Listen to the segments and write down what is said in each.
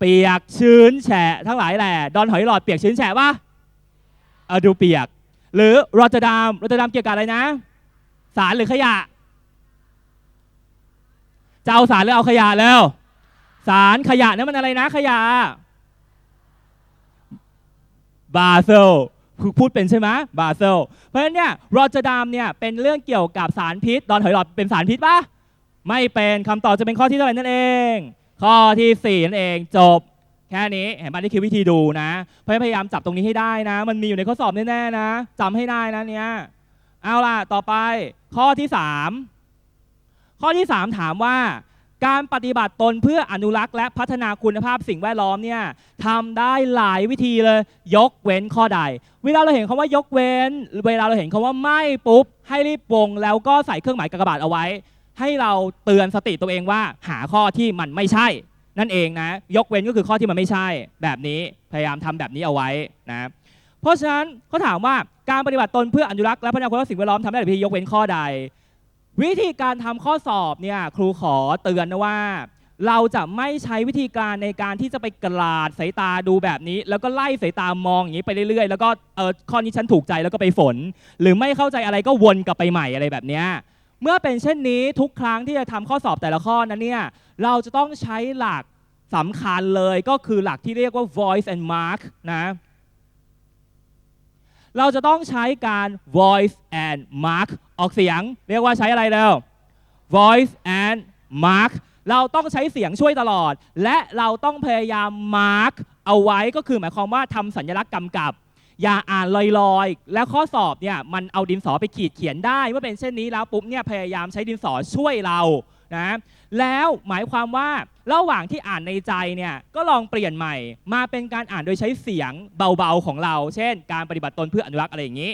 เปียกชื้นแฉะทั้งหลายแหละดอนหอยหลอดเปียกชื้นแฉะปะเออดูเปียก หรือรอตเตอร์ดัมรอตเตอร์ดัมเกี่ยวกับอะไรนะ สารหรือขยะจะเอาสารหรือเอาขยะแล้ว สารขยะนี่มันอะไรนะ ขยะบาเซลคือพูดเป็นใช่ไหมบาเซลเพราะฉะนั้นเนี่ยรอตเตอร์ดัมเนี่ยเป็นเรื่องเกี่ยวกับสารพิษ ดอนหอยหลอดเป็นสารพิษปะไม่เป็นคำตอบจะเป็นข้อที่เท่าไหร่นั่นเอง ข้อที่4นั่นเองจบแค่นี้เห็นไหมนี่คือวิธีดูนะพยายามจับตรงนี้ให้ได้นะ มันมีอยู่ในข้อสอบแน่ๆนะจำให้ได้นะเนี่ยเอาล่ะต่อไปข้อที่ 3 ข้อที่ 3 ถามว่า การปฏิบัติตนเพื่ออนุรักษ์และพัฒนาคุณภาพสิ่งแวดล้อมเนี่ยทำได้หลายวิธีเลย ยกเว้นข้อใด เวลาเราเห็นคำว่ายกเว้น เวลาเราเห็นคำว่าไม่ปุ๊บให้รีบวงแล้วก็ใส่เครื่องหมายกากบาทเอาไว้ ให้เราเตือนสติตัวเองว่าหาข้อที่มันไม่ใช่ นั่นเองนะ ยกเว้นก็คือข้อที่มันไม่ใช่ แบบนี้พยายามทำแบบนี้เอาไว้นะเพราะฉะนั้นเขาถามว่าการปฏิบัติตนเพื่ออนุรักษ์และพัฒนาคุณภาพสิ่งแวดล้อมทำได้หลายวิธียกเว้นข้อใด วิธีการทำข้อสอบเนี่ยครูขอเตือนนะว่า เราจะไม่ใช้วิธีการในการที่จะไปกลาดสายตาดูแบบนี้ แล้วก็ไล่สายตามองอย่างนี้ไปเรื่อยๆ แล้วก็เออข้อนี้ฉันถูกใจแล้วก็ไปฝน หรือไม่เข้าใจอะไรก็วนกลับไปใหม่อะไรแบบเนี้ย เมื่อเป็นเช่นนี้ทุกครั้งที่จะทำข้อสอบแต่ละข้อนั้นเนี่ยเราจะต้องใช้หลักสำคัญเลยก็คือหลักที่เรียกว่า voice and mark นะเราจะต้องใช้การ voice and mark ออกเสียง เรียกว่าใช้อะไรแล้ว voice and mark เราต้องใช้เสียงช่วยตลอด และเราต้องพยายาม mark เอาไว้ก็คือหมายความว่าทำสัญลักษณ์กำกับ อย่าอ่านลอยๆ และข้อสอบเนี่ยมันเอาดินสอไปขีดเขียนได้ เมื่อเป็นเช่นนี้แล้วปุ๊บเนี่ยพยายามใช้ดินสอช่วยเรานะแล้วหมายความว่าระหว่างที่อ่านในใจเนี่ยก็ลองเปลี่ยนใหม่ มาเป็นการอ่านโดยใช้เสียงเบาๆของเรา เช่น การปฏิบัติตนเพื่ออนุรักษ์อะไรอย่างนี้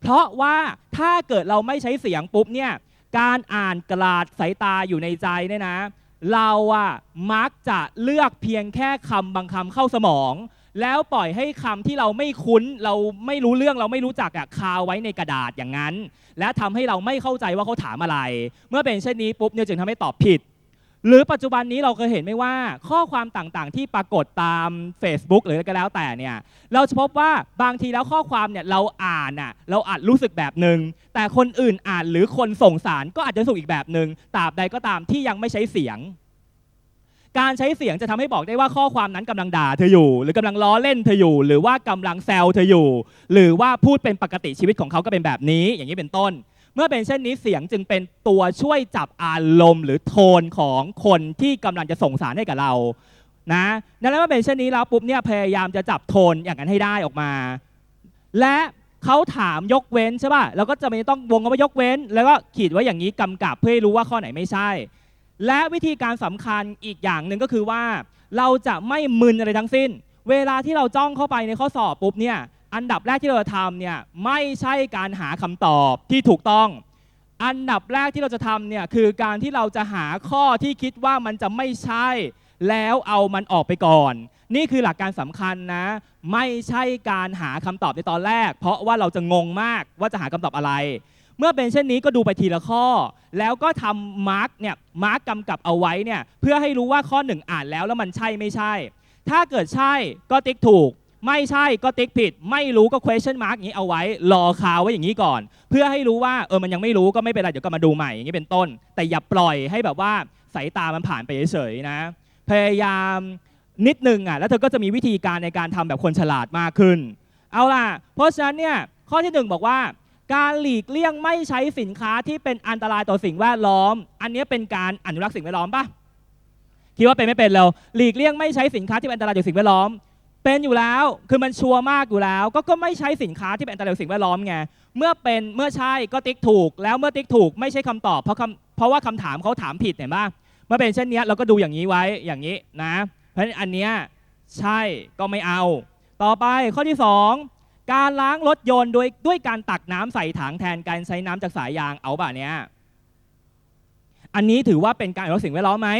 เพราะว่าถ้าเกิดเราไม่ใช้เสียงปุ๊บเนี่ยการอ่านกลาดสายตาอยู่ในใจเนี่ยนะ เราอะมักจะเลือกเพียงแค่คำบางคำเข้าสมอง แล้วปล่อยให้คำที่เราไม่คุ้น เราไม่รู้เรื่องเราไม่รู้จักอะคาไว้ในกระดาษอย่างนั้น และทำให้เราไม่เข้าใจว่าเขาถามอะไร เมื่อเป็นเช่นนี้ปุ๊บเนี่ยจึงทำให้ตอบผิด หรือปัจจุบันนี้เราเคยเห็นไหมว่า ข้อความต่างๆ ที่ปรากฏตาม Facebook หรืออะไรก็แล้วแต่เนี่ยเราจะพบว่าบางทีแล้วข้อความเนี่ยเราอ่านอะเราอาจรู้สึกแบบหนึ่งแต่คนอื่นอ่านหรือคนส่งสารก็อาจจะรู้สึกอีกแบบหนึ่งตราบใดก็ตามที่ยังไม่ใช้เสียง การใช้เสียงจะทำให้บอกได้ว่าข้อความนั้นกำลังด่าเธออยู่ หรือกำลังล้อเล่นเธออยู่ หรือว่ากำลังแซวเธออยู่ หรือว่าพูดเป็นปกติชีวิตของเขาก็เป็นแบบนี้ อย่างนี้เป็นต้น เมื่อเป็นเช่นนี้เสียงจึงเป็นตัวช่วยจับอารมณ์ หรือโทนของคนที่กำลังจะส่งสารให้กับเรานะดังนั้นเมื่อเป็นเช่นนี้แล้วปุ๊บเนี่ยพยายามจะจับโทนอย่างนั้นให้ได้ออกมา และเขาถามยกเว้นใช่ป่ะเราก็จะไม่ต้องวงคำว่ายกเว้น แล้วก็ขีดไว้อย่างนี้กำกับเพื่อให้รู้ว่าข้อไหนไม่ใช่ และวิธีการสำคัญอีกอย่างหนึ่งก็คือว่า เราจะไม่มึนอะไรทั้งสิ้น เวลาที่เราจ้องเข้าไปในข้อสอบปุ๊บเนี่ยอันดับแรกที่เราจะทำเนี่ยไม่ใช่การหาคำตอบที่ถูกต้อง อันดับแรกที่เราจะทำเนี่ยคือการที่เราจะหาข้อที่คิดว่ามันจะไม่ใช่ แล้วเอามันออกไปก่อน นี่คือหลักการสำคัญนะ ไม่ใช่การหาคำตอบในตอนแรก เพราะว่าเราจะงงมากว่าจะหาคำตอบอะไร เมื่อเป็นเช่นนี้ก็ดูไปทีละข้อ แล้วก็ทำมาร์กเนี่ยมาร์กกำกับเอาไว้เนี่ยเพื่อให้รู้ว่าข้อหนึ่งอ่านแล้วแล้วมันใช่ไม่ใช่ ถ้าเกิดใช่ก็ติ๊กถูก ไม่ใช่ก็ติ๊กผิด ไม่รู้ก็ question mark อย่างนี้เอาไว้ รอคาไว้อย่างนี้ก่อน เพื่อให้รู้ว่าเออมันยังไม่รู้ก็ไม่เป็นไรเดี๋ยวก็มาดูใหม่อย่างนี้เป็นต้น แต่อย่าปล่อยให้แบบว่าสายตามันผ่านไปเฉยๆนะ พยายามนิดนึงอะแล้วเธอก็จะมีวิธีการในการทำแบบคนฉลาดมากขึ้น เอาล่ะ เพราะฉะนั้นเนี่ยข้อที่หนึ่งบอกว่า การหลีกเลี่ยงไม่ใช้สินค้าที่เป็นอันตรายต่อสิ่งแวดล้อม อันนี้เป็นการอนุรักษ์สิ่งแวดล้อมปะคิดว่าเป็นไม่เป็นเราหลีกเลี่ยงไม่ใช้สินค้าที่เป็นอันตรายต่อสิ่งแวดล้อม เป็นอยู่แล้วคือมันชัวร์มากอยู่แล้ว ก็ก็ไม่ใช้สินค้าที่เป็นอันตรายต่อสิ่งแวดล้อมไงเมื่อเป็นเมื่อใช่ก็ติ๊กถูก แล้วเมื่อติ๊กถูกไม่ใช่คำตอบเพราะคำเพราะว่าคำถามเขาถามผิดเห็นปะเมื่อเป็นเช่นนี้เราก็ดูอย่างนี้ไว้อย่างนี้นะ เพราะฉะนั้นอันเนี้ยใช่ก็ไม่เอา ต่อไปข้อที่สอง การล้างรถยนต์โดยด้วยการตักน้ำใส่ถังแทนการใช้น้ำจากสายยางเอาป่ะเนี้ยอันนี้ถือว่าเป็นการอนุรักษ์สิ่งแวดล้อมไหม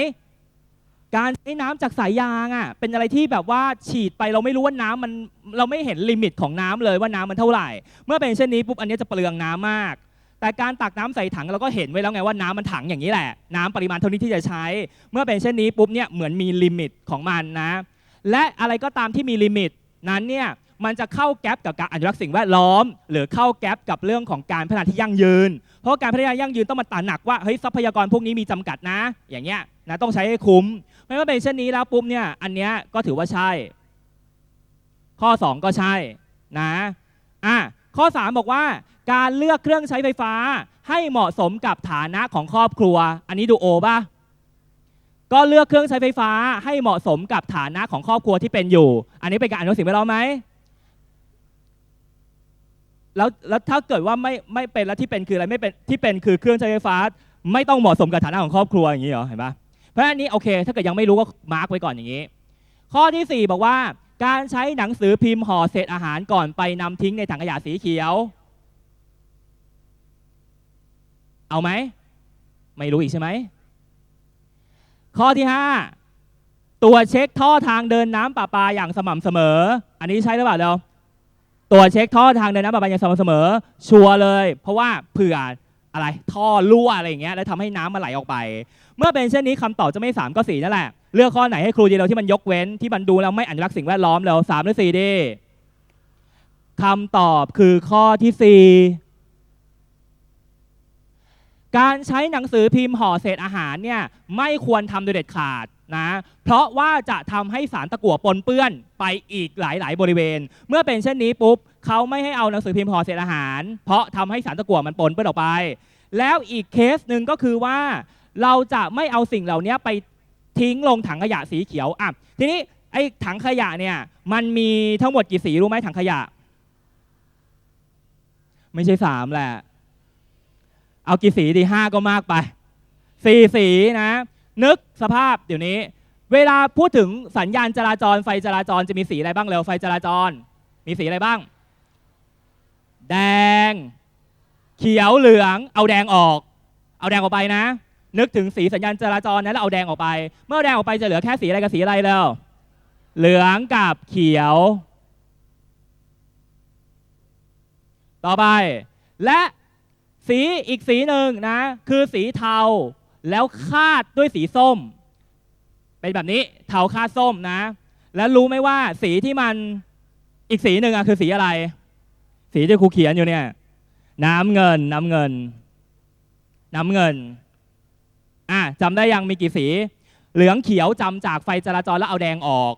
การใช้น้ำจากสายยางอะเป็นอะไรที่แบบว่าฉีดไปเราไม่รู้ว่าน้ำมันเราไม่เห็นลิมิตของน้ำเลยว่าน้ำมันเท่าไหร่ เมื่อเป็นเช่นนี้ปุ๊บอันนี้จะเปลืองน้ำมาก แต่การตักน้ำใส่ถังเราก็เห็นไว้แล้วไงว่าน้ำมันถังอย่างนี้แหละ น้ำปริมาณเท่านี้ที่จะใช้ เมื่อเป็นเช่นนี้ปุ๊บเนี่ยเหมือนมีลิมิตของมันนะ และอะไรก็ตามที่มีลิมิตนั้นเนี่ย มันจะเข้าแก๊ปกับการอนุรักษ์สิ่งแวดล้อม หรือเข้าแก๊ปกับเรื่องของการพัฒนาที่ยั่งยืน เพราะการพัฒนายั่งยืนต้องมาตระหนักว่าเฮ้ยทรัพยากรพวกนี้มีจำกัดนะ อย่างเงี้ยนะต้องใช้ให้คุ้ม ไม่ว่าเป็นเช่นนี้แล้วปุ๊บเนี่ยอันเนี้ยก็ถือว่าใช่ ข้อ 2 ก็ใช่นะอะข้อ 3 บอกว่าการเลือกเครื่องใช้ไฟฟ้าให้เหมาะสมกับฐานะของครอบครัว อันนี้ดูโอป่ะก็เลือกเครื่องใช้ไฟฟ้าให้เหมาะสมกับฐานะของครอบครัวที่เป็นอยู่ อันนี้เป็นการอนุรักษ์สิ่งแวดล้อมไหม แล้วแล้วถ้าเกิดว่าไม่ไม่เป็นแล้วที่เป็นคืออะไรไม่เป็นที่เป็นคือเครื่องใช้ไฟฟ้า ไม่ต้องเหมาะสมกับฐานะของครอบครัวอย่างนี้เหรอเห็นปะเพราะฉะนั้นอันนี้โอเค ถ้าเกิดยังไม่รู้ก็มาร์กไว้ก่อนอย่างนี้ ข้อทีสี่4 บอกว่า การใช้หนังสือพิมพ์ห่อเศษอาหารก่อนไปนำทิ้งในถังขยะสีเขียว เอาไหมไม่รู้อีกใช่ไหมข้อที่ 5 ตัวเช็คท่อทางเดินน้ำประปาอย่างสม่ำเสมอ อันนี้ใช่หรือเปล่าเดี๋ยว ตัวเช็คท่อทางเดินน้ำประปาอย่างสม่ำเสมอ ชัวร์เลย เพราะว่าเผื่ออะไรท่อรั่วอะไรอย่างเงี้ยแล้วทำให้น้ำมันไหลออกไป เมื่อเป็นเช่นนี้คำตอบจะไม่สามก็สี่นั่นแหละ เลือกข้อไหนให้ครูดีเราที่มันยกเว้นที่มันดูแล้วไม่อนุรักษ์สิ่งแวดล้อมแล้วสามหรือสี่ดีคำตอบคือข้อที่สี่ การใช้หนังสือพิมพ์ห่อเศษอาหารเนี่ยไม่ควรทำโดยเด็ดขาดนะเพราะว่าจะทำให้สารตะกั่วปนเปื้อนไปอีกหลาย ๆ บริเวณ เมื่อเป็นเช่นนี้ปุ๊บเขาไม่ให้เอาหนังสือพิมพ์ห่อเศษอาหาร เพราะทำให้สารตะกั่วมันปนเปื้อนออกไป แล้วอีกเคสหนึ่งก็คือว่า เราจะไม่เอาสิ่งเหล่านี้ไปทิ้งลงถังขยะสีเขียวอะทีนี้ไอ้ถังขยะเนี่ยมันมีทั้งหมดกี่สีรู้ไหมถังขยะ ไม่ใช่สามแหละ เอากี่สีดีห้าก็มากไปสี่สีนะ นึกสภาพเดี๋ยวนี้ เวลาพูดถึงสัญญาณจราจรไฟจราจรจะมีสีอะไรบ้างเร็วไฟจราจร มีสีอะไรบ้าง แดง เขียวเหลือง เอาแดงออก เอาแดงออกไปนะ นึกถึงสีสัญญาณจราจรนะแล้วเอาแดงออกไป เมื่อแดงออกไปจะเหลือแค่สีอะไรกับสีอะไรแล้วเหลืองกับเขียว ต่อไป และ สีอีกสีหนึ่งนะ คือสีเทาแล้วคาดด้วยสีส้ม เป็นแบบนี้เทาคาดส้มนะ แล้วรู้ไหมว่าสีที่มันอีกสีหนึ่งอะคือสีอะไร สีที่ครูเขียนอยู่เนี่ย น้ำเงิน น้ำเงิน น้ำเงินอะจำได้ยังมีกี่สี เหลืองเขียวจำจากไฟจราจรแล้วเอาแดงออก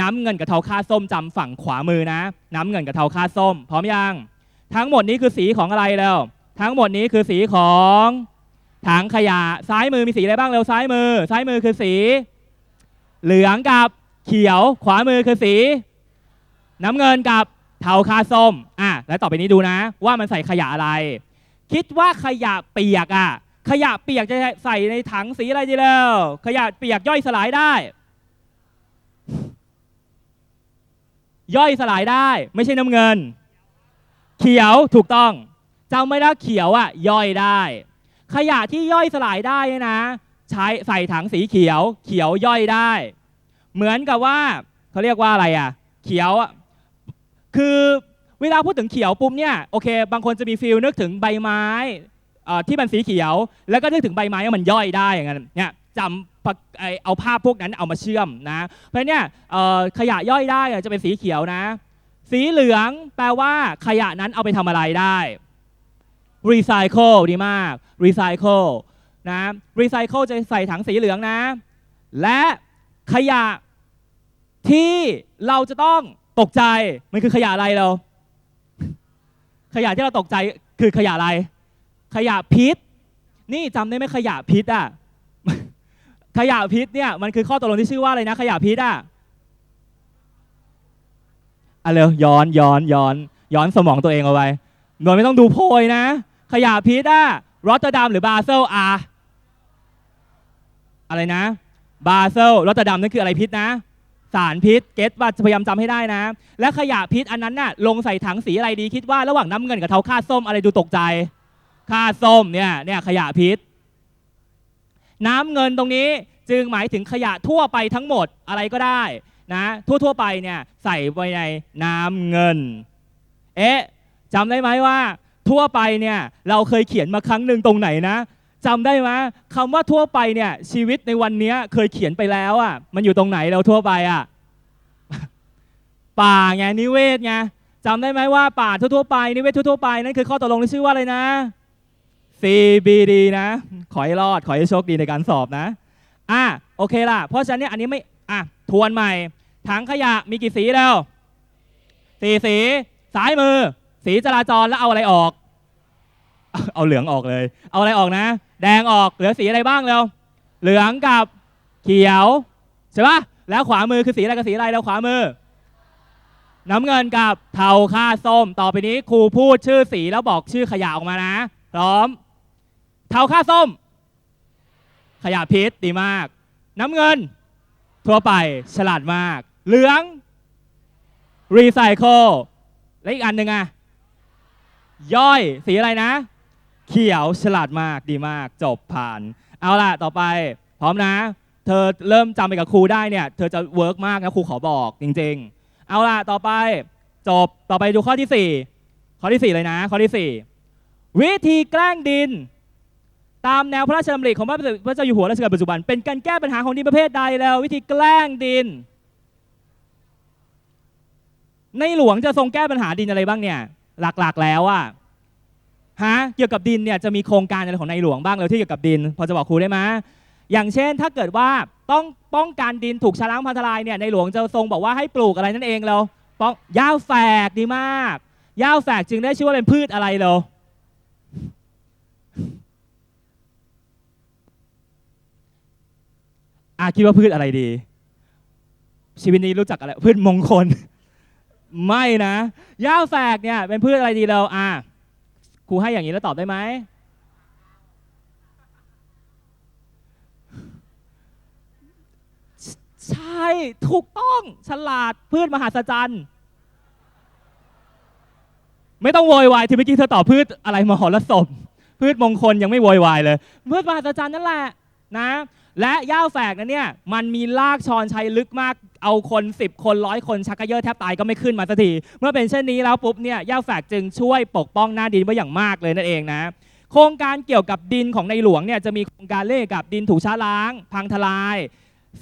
น้ำเงินกับเทาคาดส้มจำฝั่งขวามือนะ น้ำเงินกับเทาคาดส้ม พร้อมยัง ทั้งหมดนี้คือสีของอะไรแล้ว ทั้งหมดนี้คือสีของถังขยะซ้ายมือมีสีอะไรบ้างเร็วซ้ายมือ ซ้ายมือคือสี เหลืองกับเขียวขวามือคือสี น้ำเงินกับเทาคาส้มอะแล้วต่อไปนี้ดูนะ ว่ามันใส่ขยะอะไร คิดว่าขยะเปียกอะขยะเปียกจะใส่ในถังสีอะไรดีแล้ว ขยะเปียกย่อยสลายได้ ย่อยสลายได้ ไม่ใช่น้ำเงิน เขียวถูกต้อง จำไม่ได้เขียวอะย่อยได้ ขยะที่ย่อยสลายได้นี่นะ ใช้ใส่ถังสีเขียว เขียวย่อยได้ เหมือนกับว่าเขาเรียกว่าอะไรอะ เขียวอะคือเวลาพูดถึงเขียวปุ๊บเนี่ยโอเค บางคนจะมีฟีลนึกถึงใบไม้ที่มันสีเขียว แล้วก็นึกถึงใบไม้ว่ามันย่อยได้อย่างนั้นเนี่ยจำเอาภาพพวกนั้นเอามาเชื่อมนะเพราะเนี่ยขยะย่อยได้จะเป็นสีเขียวนะ สีเหลืองแปลว่าขยะนั้นเอาไปทำอะไรได้ รีไซเคิลดีมากรีไซเคิลนะรีไซเคิลจะใส่ถังสีเหลืองนะ และขยะที่เราจะต้องตกใจ มันคือขยะอะไรเรา ขยะที่เราตกใจคือขยะอะไร ขยะพิษ นี่จำได้ไหมขยะพิษอะขยะพิษเนี่ยมันคือข้อตกลงที่ชื่อว่าอะไรนะ ขยะพิษอะอะเร็วย้อนย้อนย้อน ย้อนสมองตัวเองเอาไว้โดยไม่ต้องดูโพยนะ ขยะพิษอะรอตเตอร์ดัมหรือบาเซลอะอะไรนะ บาเซลรอตเตอร์ดัมนั่นคืออะไรพิษนะ สารพิษ เกตว่าพยายามจำให้ได้นะ และขยะพิษอันนั้นน่ะลงใส่ถังสีอะไรดีคิดว่าระหว่างน้ำเงินกับเทาค่าดส้มอะไรดูตกใจค่าดส้มเนี่ยเนี่ยขยะพิษ น้ำเงินตรงนี้จึงหมายถึงขยะทั่วไปทั้งหมดอะไรก็ได้นะทั่วๆไปเนี่ยใส่ไว้ในน้ำเงิน เอ๊ะจำได้ไหมว่า ทั่วไปเนี่ยเราเคยเขียนมาครั้งหนึ่งตรงไหนนะจำได้ไหมคำว่าทั่วไปเนี่ยชีวิตในวันเนี้ยเคยเขียนไปแล้วอะมันอยู่ตรงไหนเราทั่วไปอะป่าไงนิเวศไงจำได้ไหมว่าป่าทั่วๆไปนิเวศทั่วๆไปนั่นคือข้อตกลงที่ชื่อว่าอะไรนะ CBD นะ ขอให้รอดขอให้โชคดีในการสอบนะอะโอเคล่ะ เพราะฉะนั้นเนี่ยอันนี้ไม่อะทวนใหม่ถังขยะมีกี่สีแล้วสี่สี ซ้ายมือ สีจราจรแล้วเอาอะไรออก เอาเหลืองออกเลย เอาอะไรออกนะ แดงออกเหลือสีอะไรบ้างแล้วเหลืองกับเขียวใช่ปะแล้วขวามือคือสีอะไรกับสีอะไรแล้วขวามือ น้ำเงินกับเทาค่าส้ม ต่อไปนี้ครูพูดชื่อสีแล้วบอกชื่อขยะออกมานะ พร้อม เทาค่าส้ม ขยะพิษดีมาก น้ำเงิน ทั่วไปฉลาดมาก เหลืองรีไซเคิลและอีกอันหนึ่งอะ ย่อยสีอะไรนะ เขียวฉลาดมากดีมาก จบผ่าน เอาล่ะ ต่อไป พร้อมนะ เธอเริ่มจำไปกับครูได้เนี่ย เธอจะเวิร์กมากนะครูขอบอกจริง ๆ เอาล่ะ ต่อไป จบต่อไปดูข้อที่ 4 ข้อที่ 4 เลยนะ ข้อที่ 4 วิธีแกล้งดิน ตามแนวพระราชดำริของพระเจ้าอยู่หัวรัชกาลปัจจุบัน เป็นการแก้ปัญหาของดินประเภทใดแล้ว วิธีแกล้งดิน ในหลวงจะทรงแก้ปัญหาดินอะไรบ้างเนี่ย หลักๆแล้วอะฮะเกี่ยวกับดินเนี่ยจะมีโครงการอะไรของในหลวงบ้างแล้วที่เกี่ยวกับดิน พอจะบอกครูได้ไหมอย่างเช่นถ้าเกิดว่าต้องป้องกันดินถูกชะล้างพันทลายเนี่ยในหลวงจะทรงบอกว่าให้ปลูกอะไรนั่นเองเราป้องหญ้าแฝกดีมากหญ้าแฝกจึงได้ชื่อว่าเป็นพืชอะไรเราอาคิดว่าพืชอะไรดี ชีวิตนี้รู้จักอะไร พืชมงคล ไม่นะหญ้าแฝกเนี่ยเป็นพืชอะไรดีเราอะครูให้อย่างนี้แล้วตอบได้ไหมใช่ถูกต้องฉลาดพืชมหัศจรรย์ไม่ต้องโวยวายที่เมื่อกี้เธอตอบพืชอะไรมหรสพพืชมงคลยังไม่โวยวายเลยพืชมหัศจรรย์นั่นแหละนะ และย่าแฝกนั้นเนี่ยมันมีลากชอนชัยลึกมากเอาคน 10 คนร้อยคนชักกระเยอะแทบตายก็ไม่ขึ้นมาสักทีเมื่อเป็นเช่นนี้แล้วปุ๊บเนี่ยย่าแฝกจึงช่วยปกป้องหน้าดินไว้อย่างมากเลยนั่นเองนะโครงการเกี่ยวกับดินของในหลวงเนี่ยจะมีโครงการเล่กับดินถูกช้าล้าง พังทลาย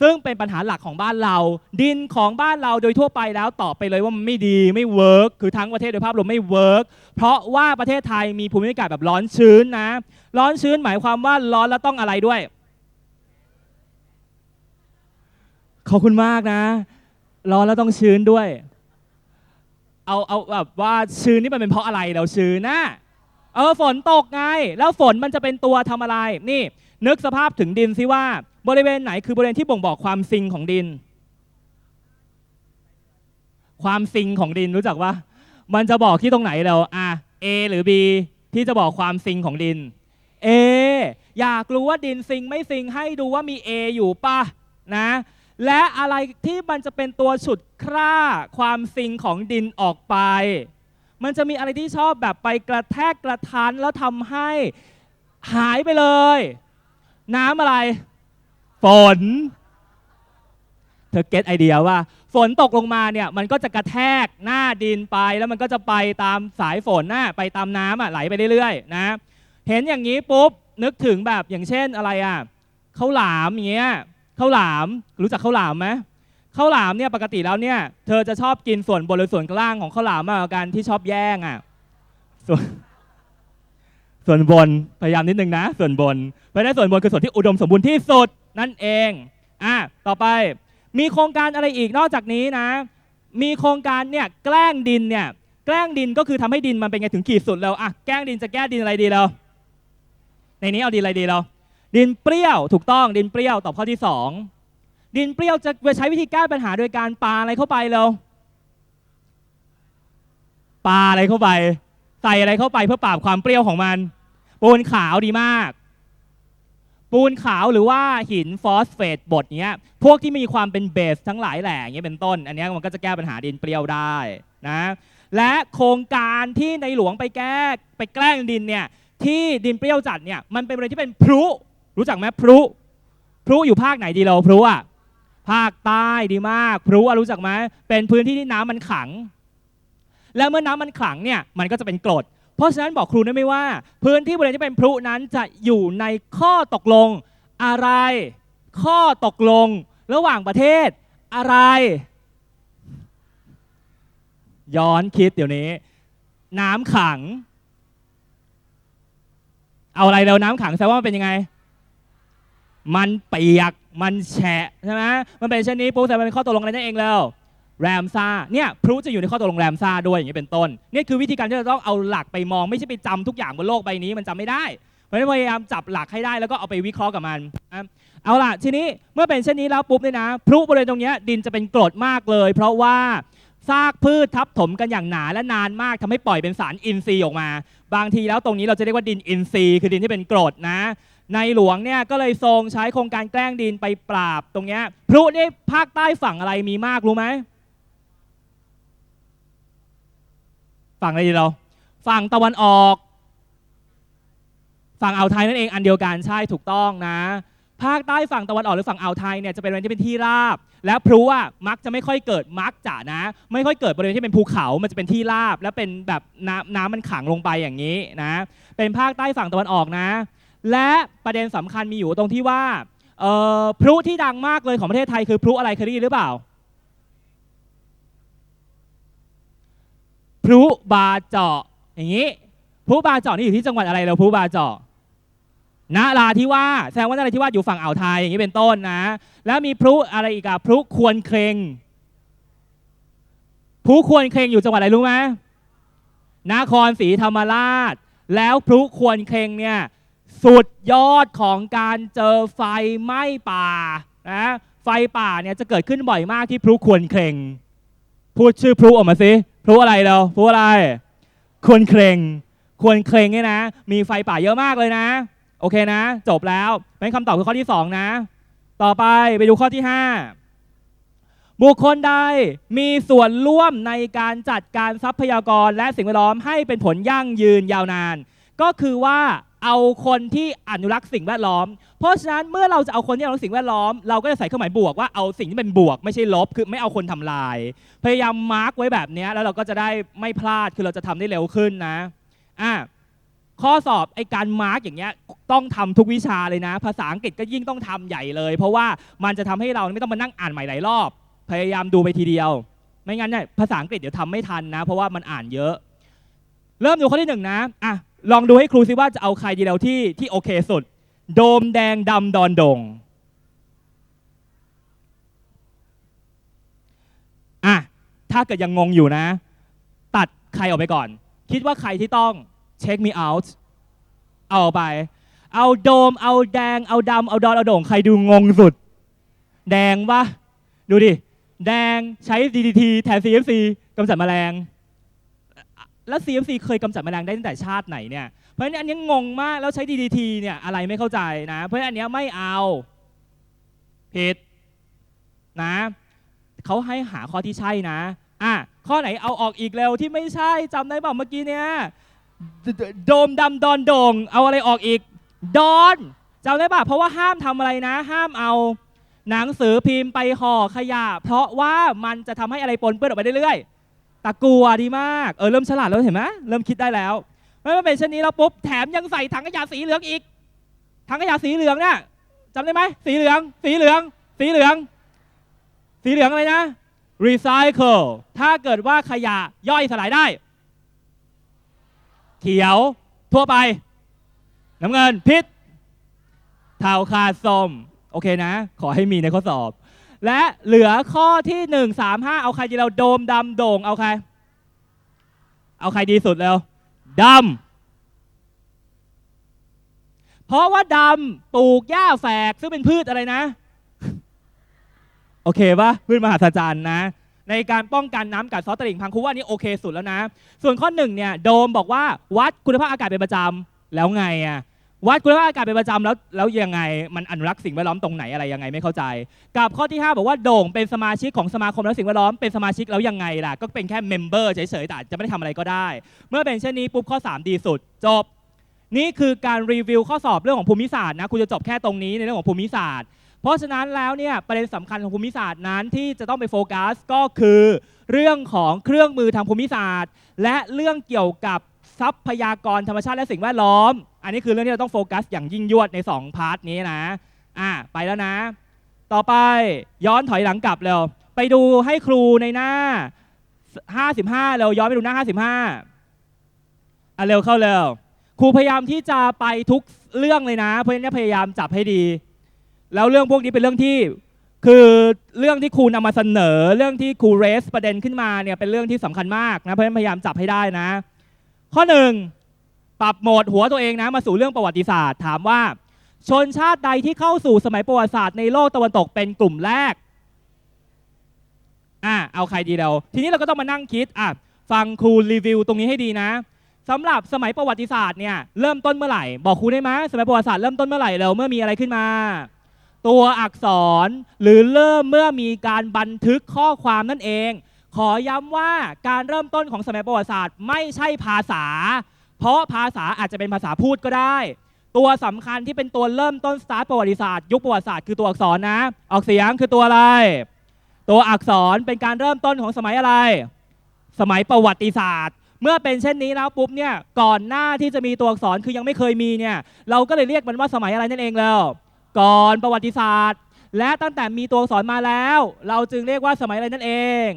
ซึ่งเป็นปัญหาหลักของบ้านเรา ดินของบ้านเราโดยทั่วไปแล้วตอบไปเลยว่ามันไม่ดีไม่เวิร์กคือทั้งประเทศโดยภาพรวมไม่เวิร์กเพราะว่าประเทศไทยมีภูมิอากาศแบบร้อนชื้นนะ ร้อนชื้นหมายความว่าร้อนแล้วต้องอะไรด้วย ขอบคุณมากนะ ร้อนแล้วต้องชื้นด้วย เอาเอาแบบว่าชื้นนี่มันเป็นเพราะอะไรเราชื้นนะเออฝนตกไง แล้วฝนมันจะเป็นตัวทำอะไร นี่ นึกสภาพถึงดินสิว่า บริเวณไหนคือบริเวณที่บ่งบอกความซิงของดิน ความซิงของดินรู้จักว่ามันจะบอกที่ตรงไหนเราอะ A หรือ B ที่จะบอกความซิงของดิน A อยากรู้ว่าดินซิงไม่ซิงให้ดูว่ามี A อยู่ป่ะนะ และอะไรที่มันจะเป็นตัวฉุดคร่าความซิงของดินออกไป มันจะมีอะไรที่ชอบแบบไปกระแทกกระทันแล้วทำให้หายไปเลย น้ำอะไร ฝน เธอเก็ตไอเดียว่า ฝนตกลงมาเนี่ย มันก็จะกระแทกหน้าดินไป แล้วมันก็จะไปตามสายฝนน่ะไปตามน้ำอะไหลไปเรื่อยๆนะ เห็นอย่างนี้ปุ๊บนึกถึงแบบอย่างเช่นอะไรอะข้าวหลามอย่างเงี้ย ข้าวหลามรู้จักข้าวหลามไหมข้าวหลามเนี่ยปกติแล้วเนี่ยเธอจะชอบกินส่วนบนหรือส่วนล่างของข้าวหลามมากกว่ากันที่ชอบแย่งอะส่วนส่วนบนพยายามนิดนึงนะ ส่วนบนเพราะนั้นส่วนบนคือส่วนที่อุดมสมบูรณ์ที่สุดนั่นเองอะต่อไปมีโครงการอะไรอีกนอกจากนี้นะ มีโครงการเนี่ยแกล้งดินเนี่ยแกล้งดินก็คือทำให้ดินมันเป็นไงถึงขีดสุดแล้วอะแกล้งดินจะแก้ดินอะไรดีเราในนี้เอาดินอะไรดีเรา ดินเปรี้ยวถูกต้องดินเปรี้ยวตอบข้อที่สองดินเปรี้ยวจะใช้วิธีแก้ปัญหาโดยการปาอะไรเข้าไปเราปาอะไรเข้าไป ใส่อะไรเข้าไปเพื่อปราบความเปรี้ยวของมัน ปูนขาวดีมาก ปูนขาวหรือว่าหินฟอสเฟตบดเนี้ย พวกที่มีความเป็นเบสทั้งหลายแหล่อย่างเงี้ยเป็นต้น อันนี้มันก็จะแก้ปัญหาดินเปรี้ยวได้นะและโครงการที่ในหลวงไปแก้ไปแกล้งดินเนี่ยที่ดินเปรี้ยวจัดเนี่ยมันเป็นบริเวณที่เป็นพลุ รู้จักไหมพลุพลุอยู่ภาคไหนดีเราพลุอะภาคใต้ดีมากพลุอะรู้จักไหมเป็นพื้นที่ที่น้ำมันขัง แล้วเมื่อน้ำมันขังเนี่ยมันก็จะเป็นกรดเพราะฉะนั้นบอกครูได้ไหมว่า พื้นที่บริเวณที่เป็นพลุนั้นจะอยู่ในข้อตกลงอะไร ข้อตกลงระหว่างประเทศอะไร ย้อนคิดเดี๋ยวนี้ น้ำขัง เอาอะไรเราน้ำขังแสดงว่ามันเป็นยังไง มันเปียก มันแฉะใช่ไหมมันเป็นเช่นนี้ปุ๊บแต่มันเป็นข้อตกลงอะไรนั่นเองแล้วแรมซาเนี่ยพลุจะอยู่ในข้อตกลงแรมซาด้วยอย่างนี้เป็นต้นนี่คือวิธีการที่เราต้องเอาหลักไปมองไม่ใช่ไปจำทุกอย่างบนโลกใบนี้มันจำไม่ได้เพราะฉะนั้นพยายามจับหลักให้ได้แล้วก็เอาไปวิเคราะห์กับมันอะเอาล่ะทีนี้เมื่อเป็นเช่นนี้แล้วปุ๊บเนี่ยนะพลุบริเวณตรงเนี้ยดินจะเป็นกรดมากเลย เพราะว่า ซากพืชทับถมกันอย่างหนาและนานมากทำให้ปล่อยเป็นสารอินทรีย์ออกมา บางทีแล้วตรงนี้เราจะเรียกว่าดินอินทรีย์คือดินที่เป็นกรดนะ ในหลวงเนี่ยก็เลยทรงใช้โครงการแกล้งดินไปปราบตรงเนี้ยพลุนี่ภาคใต้ฝั่งอะไรมีมากรู้ไหมฝั่งอะไรดีเรา ฝั่งตะวันออก ฝั่งอ่าวไทยนั่นเองอันเดียวกันใช่ถูกต้องนะ ภาคใต้ฝั่งตะวันออกหรือฝั่งอ่าวไทยเนี่ยจะเป็นบริเวณที่เป็นที่ราบ และพลุอะมักจะไม่ค่อยเกิดมักจะนะ ไม่ค่อยเกิดบริเวณที่เป็นภูเขา มันจะเป็นที่ราบ และเป็นแบบน้ำน้ำมันขังลงไปอย่างนี้นะ เป็นภาคใต้ฝั่งตะวันออกนะ และประเด็นสำคัญมีอยู่ตรงที่ว่าพลุที่ดังมากเลยของประเทศไทยคือพลุอะไรเคยได้ยินหรือเปล่าพลุบาเจาะอย่างนี้พลุบาเจาะนี่อยู่ที่จังหวัดอะไรเราพลุบาเจาะ นาราธิวาสแสดงว่านาราธิวาสอยู่ฝั่งอ่าวไทยอย่างนี้เป็นต้นนะ แล้วมีพลุอะไรอีกอะพลุควรเครงพลุควรเครงอยู่จังหวัดอะไรรู้ไหมนครศรีธรรมราช แล้วพลุควรเครงเนี่ยสุดยอดของการเจอไฟไหม้ป่านะไฟป่าเนี่ยจะเกิดขึ้นบ่อยมากที่พลุควรเครงพูดชื่อพลุออกมาสิพลุอะไรเราพลุอะไรควรเครงควรเครงเนี่ยนะ มีไฟป่าเยอะมากเลยนะ โอเคนะ จบแล้วเป็นคำตอบคือข้อที่ 2 นะ ต่อไปไปดูข้อที่ 5 บุคคลใดมีส่วนร่วมในการจัดการทรัพยากรและสิ่งแวดล้อมให้เป็นผลยั่งยืนยาวนาน ก็คือว่าเอาคนที่อนุรักษ์สิ่งแวดล้อม เพราะฉะนั้นเมื่อเราจะเอาคนที่อนุรักษ์สิ่งแวดล้อม เราก็จะใส่เครื่องหมายบวกว่าเอาสิ่งที่เป็นบวกไม่ใช่ลบ คือไม่เอาคนทำลาย พยายามมาร์กไว้แบบนี้แล้วเราก็จะได้ไม่พลาดคือเราจะทำได้เร็วขึ้นนะอะ ข้อสอบไอการมาร์กอย่างเงี้ยต้องทำทุกวิชาเลยนะ ภาษาอังกฤษก็ยิ่งต้องทำใหญ่เลย เพราะว่ามันจะทำให้เราไม่ต้องมานั่งอ่านใหม่หลายรอบ พยายามดูไปทีเดียว ไม่งั้นเนี่ยภาษาอังกฤษเดี๋ยวทำไม่ทันนะ เพราะว่ามันอ่านเยอะ เริ่มดูข้อที่หนึ่งนะอะลองดูให้ครูซิว่าจะเอาใครดีเดียวที่ที่โอเคสุด โดมแดงดำดอนดงอะถ้าเกิดยังงงอยู่นะ ตัดใครออกไปก่อน คิดว่าใครที่ต้อง check me out เอาไป เอาโดม เอาแดง เอาดำ เอาดอน เอาโด่ง ใครดูงงสุด แดงปะดูดิ แดงใช้ DDT แทน CFC กำจัดแมลง แล้ว CFC เคยกำจัดแมลงได้ตั้งแต่ชาติไหนเนี่ย เพราะฉะนั้นอันนี้งงมาก แล้วใช้ DDT เนี่ยอะไรไม่เข้าใจนะ เพราะฉะนั้นอันเนี้ยไม่เอา ผิดนะเขาให้หาข้อที่ใช่นะ อะ ข้อไหนเอาออกอีกเร็วที่ไม่ใช่จำได้เปล่าเมื่อกี้เนี่ย โดมดำดอนโด่งเอาอะไรออกอีก ดอนจำได้ป่ะเพราะว่าห้ามทำอะไรนะ ห้ามเอาหนังสือพิมพ์ไปห่อขยะ เพราะว่ามันจะทำให้อะไรปนเปื้อนออกไปเรื่อยๆตะกัวดีมากเออเริ่มฉลาดแล้วเห็นไหมเริ่มคิดได้แล้วไม่ว่าเป็นเช่นนี้แล้วปุ๊บแถมยังใส่ถังขยะสีเหลืองอีกถังขยะสีเหลืองเนี่ยจำได้ไหมสีเหลือง สีเหลือง สีเหลือง สีเหลืองอะไรนะ recycle ถ้าเกิดว่าขยะย่อยสลายได้ เขียวทั่วไป น้ำเงินพิษเทาคาดส้ม โอเคนะ ขอให้มีในข้อสอบ และเหลือข้อที่ 1 3 5 เอาใครดีเราโดมดำโด่งเอาใคร เอาใครดีสุดแล้วดำเพราะว่าดำปลูกหญ้าแฝกซึ่งเป็นพืชอะไรนะ โอเคปะพืชมหัศจรนะ ในการป้องกันน้ำกัดเซอสตลิ่งพังครูว่านี่โอเคสุดแล้วนะ ส่วนข้อหนึ่งเนี่ยโดมบอกว่าวัดคุณภาพอากาศเป็นประจำแล้วไงอะวัดคุณภาพอากาศเป็นประจำแล้วแล้วยังไง มันอนุรักษ์สิ่งแวดล้อมตรงไหนอะไรยังไงไม่เข้าใจ กับข้อที่ 5 บอกว่าโด่งเป็นสมาชิกของสมาคมและสิ่งแวดล้อมเป็นสมาชิกแล้วยังไงล่ะก็เป็นแค่เมมเบอร์เฉยๆแต่จะไม่ได้ทำอะไรก็ได้ เมื่อเป็นเช่นนี้ปุ๊บข้อ 3 ดีสุด จบ นี่คือการรีวิวข้อสอบเรื่องของภูมิศาสตร์นะคุณจะจบแค่ตรงนี้ในเรื่องของภูมิศาสตร์ ราะฉะนั้นแล้วเนี่ยประเด็นสำคัญของภูมิศาสตร์นั้นที่จะต้องไปโฟกัสก็คือ เรื่องของเครื่องมือทางภูมิศาสตร์ และเรื่องเกี่ยวกับทรัพยากรธรรมชาติและสิ่งแวดล้อม อันนี้คือเรื่องที่เราต้องโฟกัสอย่างยิ่งยวดใน 2 พาร์ทนี้นะอะไปแล้วนะ ต่อไปย้อนถอยหลังกลับเร็วไปดูให้ครูในหน้า 55 เร็วย้อนไปดูหน้า 55อะเร็วเข้าเร็วครูพยายามที่จะไปทุกเรื่องเลยนะ เพราะฉะนั้นพยายามจับให้ดี แล้วเรื่องพวกนี้เป็นเรื่องที่ คือเรื่องที่ครูนำมาเสนอ เรื่องที่ครูเรสประเด็นขึ้นมาเนี่ยเป็นเรื่องที่สำคัญมากนะเพราะฉะนั้นพยายามจับให้ได้นะ ข้อหนึ่งปรับโหมดหัวตัวเองนะมาสู่เรื่องประวัติศาสตร์ ถามว่า ชนชาติใดที่เข้าสู่สมัยประวัติศาสตร์ในโลกตะวันตกเป็นกลุ่มแรกอะเอาใครดีเราทีนี้เราก็ต้องมานั่งคิดอะฟังครูรีวิวตรงนี้ให้ดีนะสำหรับสมัยประวัติศาสตร์เนี่ยเริ่มต้นเมื่อไหร่ บอกครูได้ไหมสมัยประวัติศาสตร์เริ่มต้นเมื่อไหร่เราเมื่อมีอะไรขึ้นมา ตัวอักษรหรือเริ่มเมื่อมีการบันทึกข้อความนั่นเอง ขอย้ำว่าการเริ่มต้นของสมัยประวัติศาสตร์ ไม่ใช่ภาษา เพราะภาษาอาจจะเป็นภาษาพูดก็ได้ ตัวสำคัญที่เป็นตัวเริ่มต้นสตาร์ทประวัติศาสตร์ยุคประวัติศาสตร์คือตัวอักษรนะ ออกเสียงคือตัวอะไร ตัวอักษรเป็นการเริ่มต้นของสมัยอะไร สมัยประวัติศาสตร์เมื่อเป็นเช่นนี้แล้วปุ๊บเนี่ยก่อนหน้าที่จะมีตัวอักษรคือยังไม่เคยมีเนี่ยเราก็เลยเรียกมันว่าสมัยอะไรนั่นเองแล้ว ก่อนประวัติศาสตร์ และตั้งแต่มีตัวอักษรมาแล้ว เราจึงเรียกว่าสมัยอะไรนั่นเอง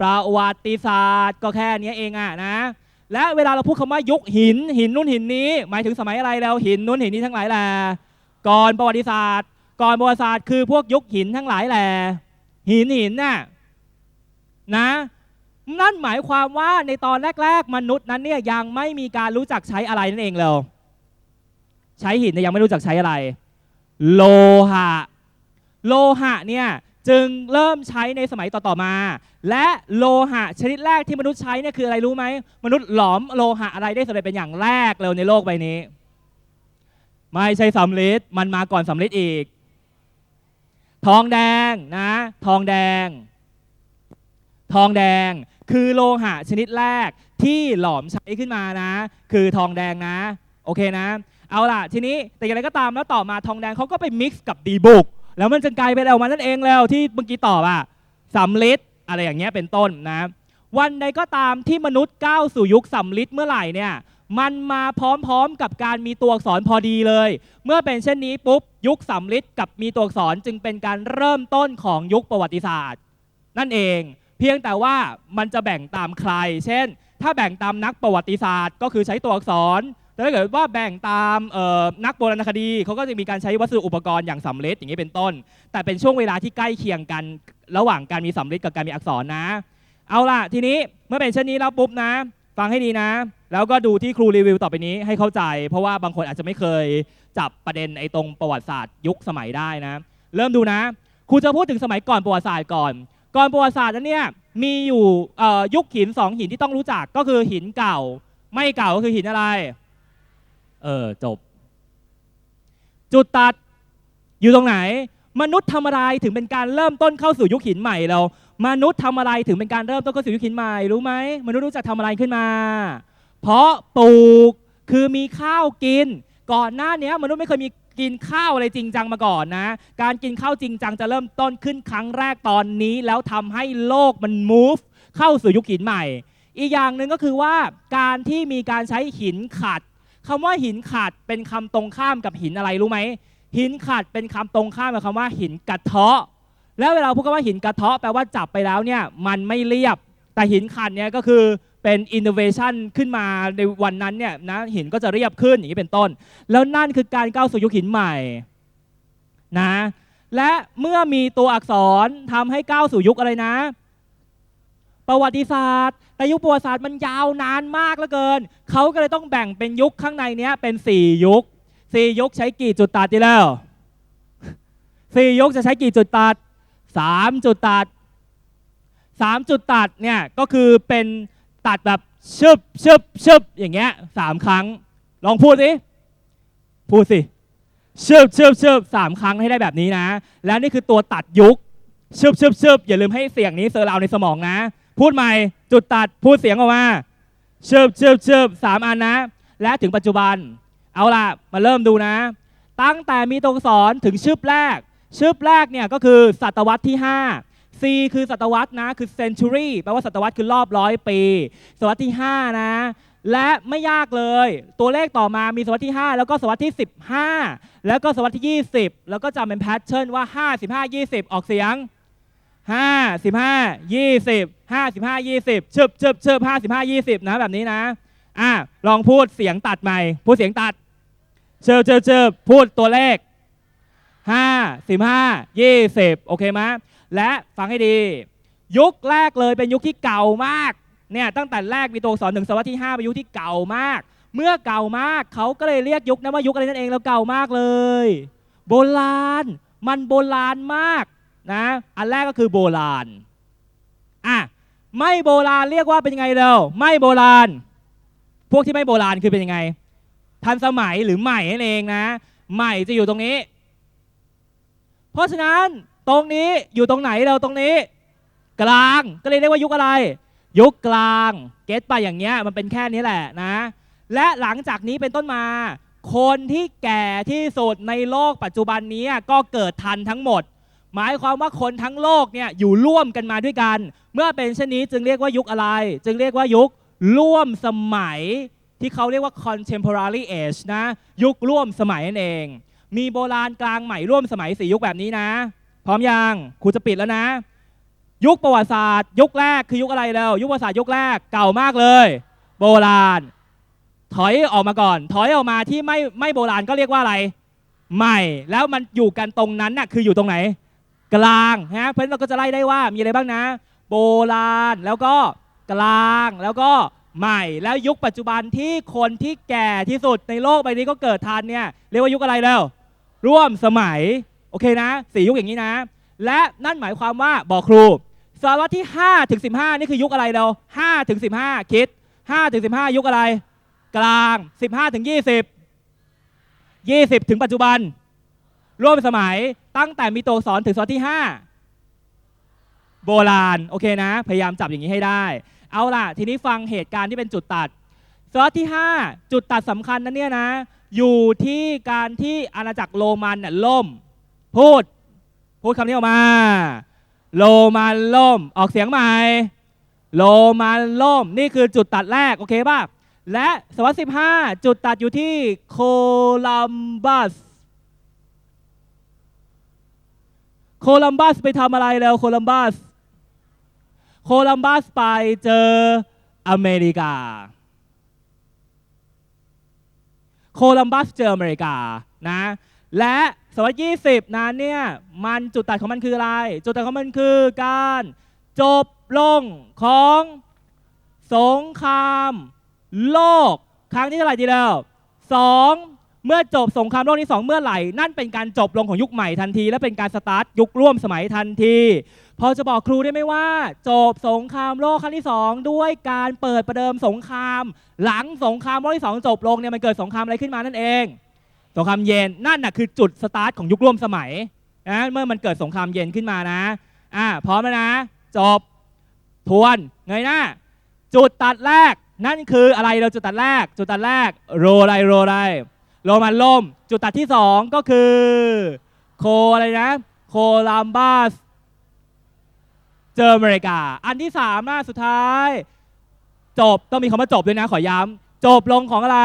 ประวัติศาสตร์ก็แค่นี้เองอะนะ และเวลาเราพูดคำว่ายุคหิน หินนู่นหินนี้ หมายถึงสมัยอะไรแล้วหินนู่นหินนี้ทั้งหลายแหละก่อนประวัติศาสตร์ ก่อนประวัติศาสตร์คือพวกยุคหินทั้งหลายแหละหินหินน่ะนะนั่นหมายความว่าในตอนแรก ๆ มนุษย์นั้นเนี่ยยังไม่มีการรู้จักใช้อะไรนั่นเองเลยใช้หินเนี่ยยังไม่รู้จักใช้อะไร โลหะ โลหะเนี่ยจึงเริ่มใช้ในสมัยต่อ ๆ มา และโลหะชนิดแรกที่มนุษย์ใช้เนี่ยคืออะไรรู้ไหม มนุษย์หลอมโลหะอะไรได้สำเร็จเป็นอย่างแรกเลยในโลกใบนี้ ไม่ใช่สำลิดมันมาก่อนสำลิดอีก ทองแดงนะ ทองแดง ทองแดงคือโลหะชนิดแรกที่หลอมใช้ขึ้นมานะ คือทองแดงนะ โอเคนะ เอาล่ะ ทีนี้แต่อย่างไรก็ตามแล้วต่อมาทองแดงเขาก็ไปมิกซ์กับดีบุก แล้วมันจะกลายเป็นออกมานั่นเองแล้วที่เมื่อกี้ตอบอะสำลิดอะไรอย่างเงี้ยเป็นต้นนะ วันใดก็ตามที่มนุษย์ก้าวสู่ยุคสำลิดเมื่อไหร่เนี่ยมันมาพร้อมๆกับการมีตัวอักษรพอดีเลย เมื่อเป็นเช่นนี้ปุ๊บยุคสำลิดกับมีตัวอักษรจึงเป็นการเริ่มต้นของยุคประวัติศาสตร์ นั่นเอง เพียงแต่ว่ามันจะแบ่งตามใคร เช่น ถ้าแบ่งตามนักประวัติศาสตร์ ก็คือใช้ตัวอักษร แต่ถ้าเกิดว่าแบ่งตามนักโบราณคดีเขาก็จะมีการใช้วัสดุอุปกรณ์อย่างสำลิดอย่างนี้เป็นต้น แต่เป็นช่วงเวลาที่ใกล้เคียงกัน ระหว่างการมีสำลิดกับการมีอักษรนะ เอาล่ะทีนี้เมื่อเป็นเช่นนี้แล้วปุ๊บนะ ฟังให้ดีนะ แล้วก็ดูที่ครูรีวิวต่อไปนี้ให้เข้าใจ เพราะว่าบางคนอาจจะไม่เคยจับประเด็นไอ้ตรงประวัติศาสตร์ยุคสมัยได้นะ เริ่มดูนะครูจะพูดถึงสมัยก่อนประวัติศาสตร์ก่อน ก่อนประวัติศาสตร์นั้นเนี่ยมีอยู่ยุคหินสองหินที่ต้องรู้จักก็คือหินเก่า ไม่เก่าก็คือหินอะไร เออจบ จุดตัดอยู่ตรงไหน มนุษย์ทำอะไรถึงเป็นการเริ่มต้นเข้าสู่ยุคหินใหม่เรา มนุษย์ทำอะไรถึงเป็นการเริ่มต้นเข้าสู่ยุคหินใหม่รู้ไหมมนุษย์รู้จักทำอะไรขึ้นมา เพราะปลูกคือมีข้าวกิน ก่อนหน้านี้มนุษย์ไม่เคยมีกินข้าวอะไรจริงจังมาก่อนนะ การกินข้าวจริงจังจะเริ่มต้นขึ้นครั้งแรกตอนนี้ แล้วทำให้โลกมัน move เข้าสู่ยุคหินใหม่ อีกอย่างหนึ่งก็คือว่าการที่มีการใช้หินขัด คำว่าหินขัดเป็นคำตรงข้ามกับหินอะไรรู้ไหมหินขัดเป็นคำตรงข้ามกับคำว่าหินกระเทาะ แล้วเวลาพูดคำว่าหินกระเทาะแปลว่าจับไปแล้วเนี่ยมันไม่เรียบ แต่หินขัดเนี่ยก็คือเป็นอินโนเวชันขึ้นมาในวันนั้นเนี่ยนะหินก็จะเรียบขึ้นอย่างนี้เป็นต้น แล้วนั่นคือการก้าวสู่ยุคหินใหม่นะและเมื่อมีตัวอักษรทำให้ก้าวสู่ยุคอะไรนะ ประวัติศาสตร์ แต่ยุคประวัติศาสตร์มันยาวนานมากเหลือเกิน เขาก็เลยต้องแบ่งเป็นยุคข้างในเนี้ยเป็น 4 ยุค 4 ยุคใช้กี่จุดตัดดีแล้ว 4 ยุคจะใช้กี่จุดตัด 3 จุดตัด 3 จุดตัดเนี่ยก็คือเป็นตัดแบบชึบชึบชึบอย่างเงี้ยสามครั้ง ลองพูดสิ พูดสิชึบชึบชึบสามครั้งให้ได้แบบนี้นะ แล้วนี่คือตัวตัดยุคชึบชึบชึบอย่าลืมให้เสียงนี้เซอร์ราวในสมองนะ พูดใหม่ จุดตัด พูดเสียงออกมาชึบชึบชึบสามอันนะ และถึงปัจจุบัน เอาล่ะ มาเริ่มดูนะ ตั้งแต่มีตัวอักษรถึงชึบแรกชึบแรกเนี่ยก็คือศตวรรษที่ 5 C คือศตวรรษนะ คือ century แปลว่าศตวรรษคือรอบร้อยปี ศตวรรษที่ 5 นะและไม่ยากเลย ตัวเลขต่อมามีศตวรรษที่ 5 แล้วก็ศตวรรษที่ 15 แล้วก็ศตวรรษที่ 20 แล้วก็จำเป็นแพทเทิร์นว่า 55 20 ออกเสียง ห้าสิบห้ายี่สิบห้าสิบห้ายี่สิบชึบชึบชึบห้าสิบห้ายี่สิบนะแบบนี้นะอะลองพูดเสียงตัดใหม่พูดเสียงตัดเชิบเชิบเชิบพูดตัวเลขห้าสิบห้ายี่สิบโอเคไหมและฟังให้ดี ยุคแรกเลยเป็นยุคที่เก่ามากเนี่ยตั้งแต่แรกมีตัวอักษรหนึ่งศตวรรษที่5เป็นยุคที่เก่ามาก เมื่อเก่ามากเขาก็เลยเรียกยุคนั้นว่ายุคอะไรนั่นเองแล้วเก่ามากเลย โบราณ มันโบราณมาก นะอันแรกก็คือโบราณอะไม่โบราณเรียกว่าเป็นยังไงเร็วไม่โบราณ พวกที่ไม่โบราณคือเป็นยังไง ทันสมัยหรือใหม่นั่นเองนะ ใหม่จะอยู่ตรงนี้ เพราะฉะนั้นตรงนี้อยู่ตรงไหนเราตรงนี้ กลางก็เลยเรียกว่ายุคอะไร ยุคกลางเก็ตไปอย่างเงี้ยมันเป็นแค่นี้แหละนะ และหลังจากนี้เป็นต้นมา คนที่แก่ที่สุดในโลกปัจจุบันนี้ก็เกิดทันทั้งหมด หมายความว่าคนทั้งโลกเนี่ยอยู่ร่วมกันมาด้วยกัน เมื่อเป็นเช่นนี้จึงเรียกว่ายุคอะไร จึงเรียกว่ายุคร่วมสมัยที่เขาเรียกว่า contemporary age นะ ยุคร่วมสมัยนั่นเอง มีโบราณกลางใหม่ร่วมสมัยสี่ยุคแบบนี้นะ พร้อมยังครูจะปิดแล้วนะ ยุคประวัติศาสตร์ ยุคแรกคือยุคอะไรแล้ว ยุคประวัติศาสตร์ยุคแรกเก่ามากเลย โบราณ ถอยออกมาก่อน ถอยออกมาที่ไม่ไม่โบราณก็เรียกว่าอะไร ใหม่ แล้วมันอยู่กันตรงนั้นน่ะคืออยู่ตรงไหน กลางนะเพราะฉะนั้นเราก็จะไล่ได้ว่ามีอะไรบ้างนะ โบราณแล้วก็กลางแล้วก็ใหม่แล้วยุคปัจจุบันที่คนที่แก่ที่สุดในโลกใบนี้ก็เกิดทันเนี่ยเรียกว่ายุคอะไรแล้ว ร่วมสมัย โอเคนะสี่ยุคอย่างนี้นะ และนั่นหมายความว่าบอกครูศตวรรษที่5ถึง15 นี่คือยุคอะไรเรา5ถึง15 คิด5ถึง15 ยุคอะไร กลาง 15ถึง20 20 ถึงปัจจุบัน ร่วมสมัยตั้งแต่มีตัวอักษรถึงศตวรรษที่ 5 โบราณ โอเคนะ พยายามจับอย่างนี้ให้ได้ เอาล่ะ ทีนี้ฟังเหตุการณ์ที่เป็นจุดตัดศตวรรษที่ 5 จุดตัดสำคัญนั้นเนี่ยนะ อยู่ที่การที่อาณาจักรโรมันเนี่ยล่ม พูด พูดคำนี้ออกมา โรมันล่ม ออกเสียงใหม่ โรมันล่ม นี่คือจุดตัดแรก โอเคป่ะ และศตวรรษที่15จุดตัดอยู่ที่โคลัมบัส โคลัมบัสไปทำอะไรแล้วโคลัมบัส โคลัมบัสไปเจออเมริกา โคลัมบัสเจออเมริกานะและศตวรรษ20นั้นเนี่ยมันจุดตัดของมันคืออะไร จุดตัดของมันคือการจบลงของสงคราม โลก ครั้งที่เท่าไหร่ดีแล้วสอง เมื่อจบสงครามโลกที่สองเมื่อไหร่ นั่นเป็นการจบลงของยุคใหม่ทันที และเป็นการสตาร์ทยุคร่วมสมัยทันที พอจะบอกครูได้ไหมว่า จบสงครามโลกครั้งที่สองด้วยการเปิดประเดิมสงคราม หลังสงครามโลกที่สองจบลงเนี่ยมันเกิดสงครามอะไรขึ้นมานั่นเอง สงครามเย็นนั่นน่ะคือจุดสตาร์ทของยุคร่วมสมัยนะเมื่อมันเกิดสงครามเย็นขึ้นมานะอ่าพร้อมแล้วนะ จบทวนเงยหน้า จุดตัดแรก นั่นคืออะไรเราจุดตัดแรก จุดตัดแรกโรไรโรไร โรมันล่ม จุดตัดที่สองก็คือ โคอะไรนะ โคลัมบัสเจออเมริกา อันที่สามนะสุดท้าย จบต้องมีคำว่าจบด้วยนะขอย้ำจบลงของอะไร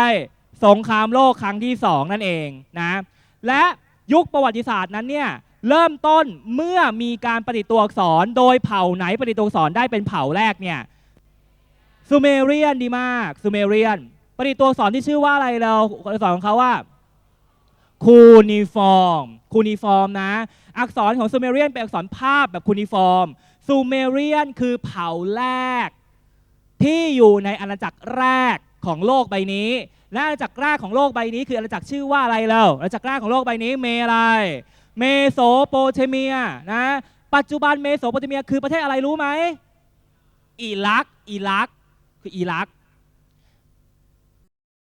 สงครามโลกครั้งที่สองนั่นเองนะและยุคประวัติศาสตร์นั้นเนี่ยเริ่มต้นเมื่อมีการประดิตัวอักษร โดยเผ่าไหนประดิตัวอักษรได้เป็นเผ่าแรกเนี่ยซูเมเรียนดีมากซูเมเรียน ประดิษฐ์ตัวอักษรที่ชื่อว่าอะไรเราอักษรของเขาว่าคูนิฟอร์มคูนิฟอร์มนะ อักษรของซูเมเรียนเป็นอักษรภาพแบบคูนิฟอร์มซูเมเรียนคือเผ่าแรก ที่อยู่ในอาณาจักรแรกของโลกใบนี้และอาณาจักรแรกของโลกใบนี้ คืออาณาจักรชื่อว่าอะไรเราอาณาจักรแรกของโลกใบนี้เมอะไรเมโสโปเตเมียนะปัจจุบันเมโสโปเตเมีย คือประเทศอะไรรู้ไหมอิรักอิรักคืออิรัก